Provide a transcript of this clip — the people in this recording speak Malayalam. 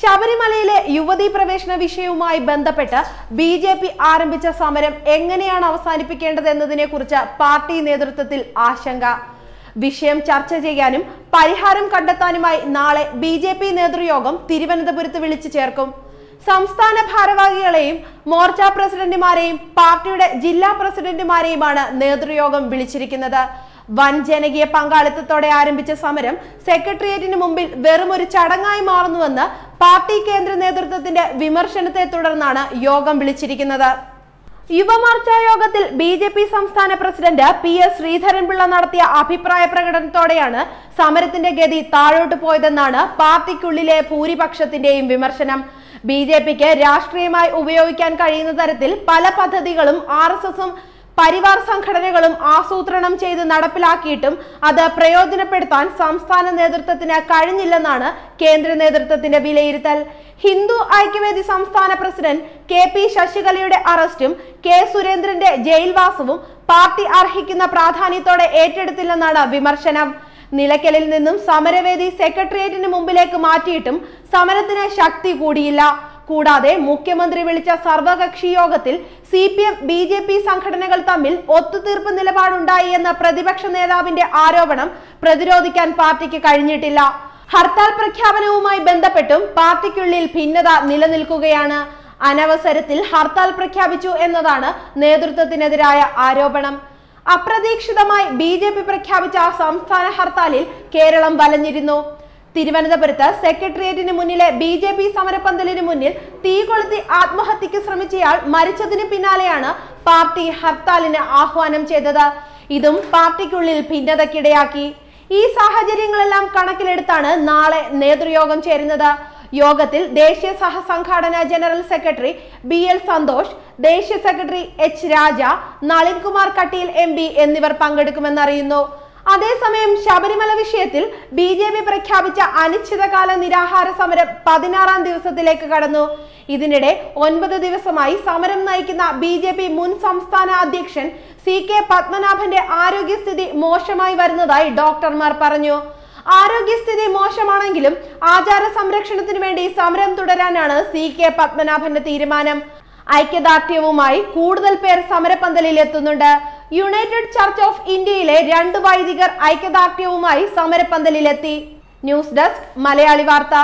ശബരിമലയിലെ യുവതീ പ്രവേശന വിഷയവുമായി ബന്ധപ്പെട്ട് ബി ജെ പി ആരംഭിച്ച സമരം എങ്ങനെയാണ് അവസാനിപ്പിക്കേണ്ടത് എന്നതിനെ കുറിച്ച് പാർട്ടി നേതൃത്വത്തിൽ ആശങ്ക. വിഷയം ചർച്ച ചെയ്യാനും പരിഹാരം കണ്ടെത്താനുമായി നാളെ ബി ജെ പി നേതൃയോഗം തിരുവനന്തപുരത്ത് വിളിച്ചു ചേർക്കും. സംസ്ഥാന ഭാരവാഹികളെയും മോർച്ച പ്രസിഡന്റുമാരെയും പാർട്ടിയുടെ ജില്ലാ പ്രസിഡന്റുമാരെയുമാണ് നേതൃയോഗം വിളിച്ചിരിക്കുന്നത്. വൻ ജനകീയ പങ്കാളിത്തത്തോടെ ആരംഭിച്ച സമരം സെക്രട്ടേറിയറ്റിന് മുമ്പിൽ വെറും ഒരു ചടങ്ങായി മാറുന്നുവെന്ന് പാർട്ടി കേന്ദ്ര നേതൃത്വത്തിന്റെ വിമർശനത്തെ തുടർന്നാണ് യോഗം വിളിച്ചിരിക്കുന്നത്. യുവമോർച്ച യോഗത്തിൽ ബി ജെ പി സംസ്ഥാന പ്രസിഡന്റ് പി എസ് ശ്രീധരൻപിള്ള നടത്തിയ അഭിപ്രായ പ്രകടനത്തോടെയാണ് സമരത്തിന്റെ ഗതി താഴോട്ട് പോയതെന്നാണ് പാർട്ടിക്കുള്ളിലെ ഭൂരിപക്ഷത്തിന്റെയും വിമർശനം. ബി ജെ പിക്ക് രാഷ്ട്രീയമായി ഉപയോഗിക്കാൻ കഴിയുന്ന തരത്തിൽ പല പദ്ധതികളും ആർ എസ് എസും പരിവാർ സംഘടനകളും ആസൂത്രണം ചെയ്ത് നടപ്പിലാക്കിയിട്ടും അത് പ്രയോജനപ്പെടുത്താൻ സംസ്ഥാന നേതൃത്വത്തിന് കഴിഞ്ഞില്ലെന്നാണ് കേന്ദ്ര നേതൃത്വത്തിന്റെ വിലയിരുത്തൽ. ഹിന്ദു ഐക്യവേദി സംസ്ഥാന പ്രസിഡന്റ് കെ പി ശശികലയുടെ അറസ്റ്റും കെ സുരേന്ദ്രന്റെ ജയിൽവാസവും പാർട്ടി അർഹിക്കുന്ന പ്രാധാന്യത്തോടെ ഏറ്റെടുത്തില്ലെന്നാണ് വിമർശനം. നിലയ്ക്കലിൽ നിന്നും സമരവേദി സെക്രട്ടേറിയറ്റിന് മുമ്പിലേക്ക് മാറ്റിയിട്ടും സമരത്തിന് ശക്തി കൂടിയില്ല. കൂടാതെ മുഖ്യമന്ത്രി വിളിച്ച സർവകക്ഷി യോഗത്തിൽ C P M B J P സംഘടനകൾ തമ്മിൽ ഒത്തുതീർപ്പ് നിലപാടുണ്ടായി എന്ന പ്രതിപക്ഷ നേതാവിന്റെ ആരോപണം പ്രതിരോധിക്കാൻ പാർട്ടിക്ക് കഴിഞ്ഞിട്ടില്ല. ഹർത്താൽ പ്രഖ്യാപനവുമായി ബന്ധപ്പെട്ടും പാർട്ടിക്കുള്ളിൽ ഭിന്നത നിലനിൽക്കുകയാണ്. അനവസരത്തിൽ ഹർത്താൽ പ്രഖ്യാപിച്ചു എന്നതാണ് നേതൃത്വത്തിനെതിരായ ആരോപണം. അപ്രതീക്ഷിതമായി ബി പ്രഖ്യാപിച്ച സംസ്ഥാന ഹർത്താലിൽ കേരളം വലഞ്ഞിരുന്നു. തിരുവനന്തപുരത്ത് സെക്രട്ടേറിയറ്റിന് മുന്നിലെ ബി ജെ പി സമരപ്പന്തലിന് മുന്നിൽ തീ കൊളുത്തി ആത്മഹത്യക്ക് ശ്രമിച്ചയാൾ മരിച്ചതിന് പിന്നാലെയാണ് പാർട്ടി ഹർത്താലിന് ആഹ്വാനം ചെയ്തത്. ഇതും പാർട്ടിക്കുള്ളിൽ ഭിന്നതയ്ക്കിടയാക്കി. ഈ സാഹചര്യങ്ങളെല്ലാം കണക്കിലെടുത്താണ് നാളെ നേതൃയോഗം ചേരുന്നത്. യോഗത്തിൽ ദേശീയ സഹസംഘാടന general secretary B L Santhosh ദേശീയ secretary H Raja Nalinkumar Kateel M P എന്നിവർ പങ്കെടുക്കുമെന്നറിയുന്നു. അതേസമയം ശബരിമല വിഷയത്തിൽ ബി ജെ പി പ്രഖ്യാപിച്ച അനിശ്ചിതകാല നിരാഹാര സമരം പതിനാറാം ദിവസത്തിലേക്ക് കടന്നു. ഇതിനിടെ ഒൻപത് ദിവസമായി സമരം നയിക്കുന്ന ബി ജെ പി മുൻ സംസ്ഥാന അധ്യക്ഷൻ സി കെ പത്മനാഭന്റെ ആരോഗ്യസ്ഥിതി മോശമായി വരുന്നതായി ഡോക്ടർമാർ പറഞ്ഞു. ആരോഗ്യസ്ഥിതി മോശമാണെങ്കിലും ആചാര സംരക്ഷണത്തിന് വേണ്ടി സമരം തുടരാനാണ് സി കെ പത്മനാഭന്റെ തീരുമാനം. ഐക്യദാർഢ്യവുമായി കൂടുതൽ പേർ സമരപന്തലിൽ എത്തുന്നുണ്ട്. യുണൈറ്റഡ് ചർച്ച് ഓഫ് ഇന്ത്യയിലെ രണ്ട് വൈദികർ ഐക്യദാർഢ്യവുമായി സമരപ്പന്തലിലെത്തി. News desk Malayali Vartha.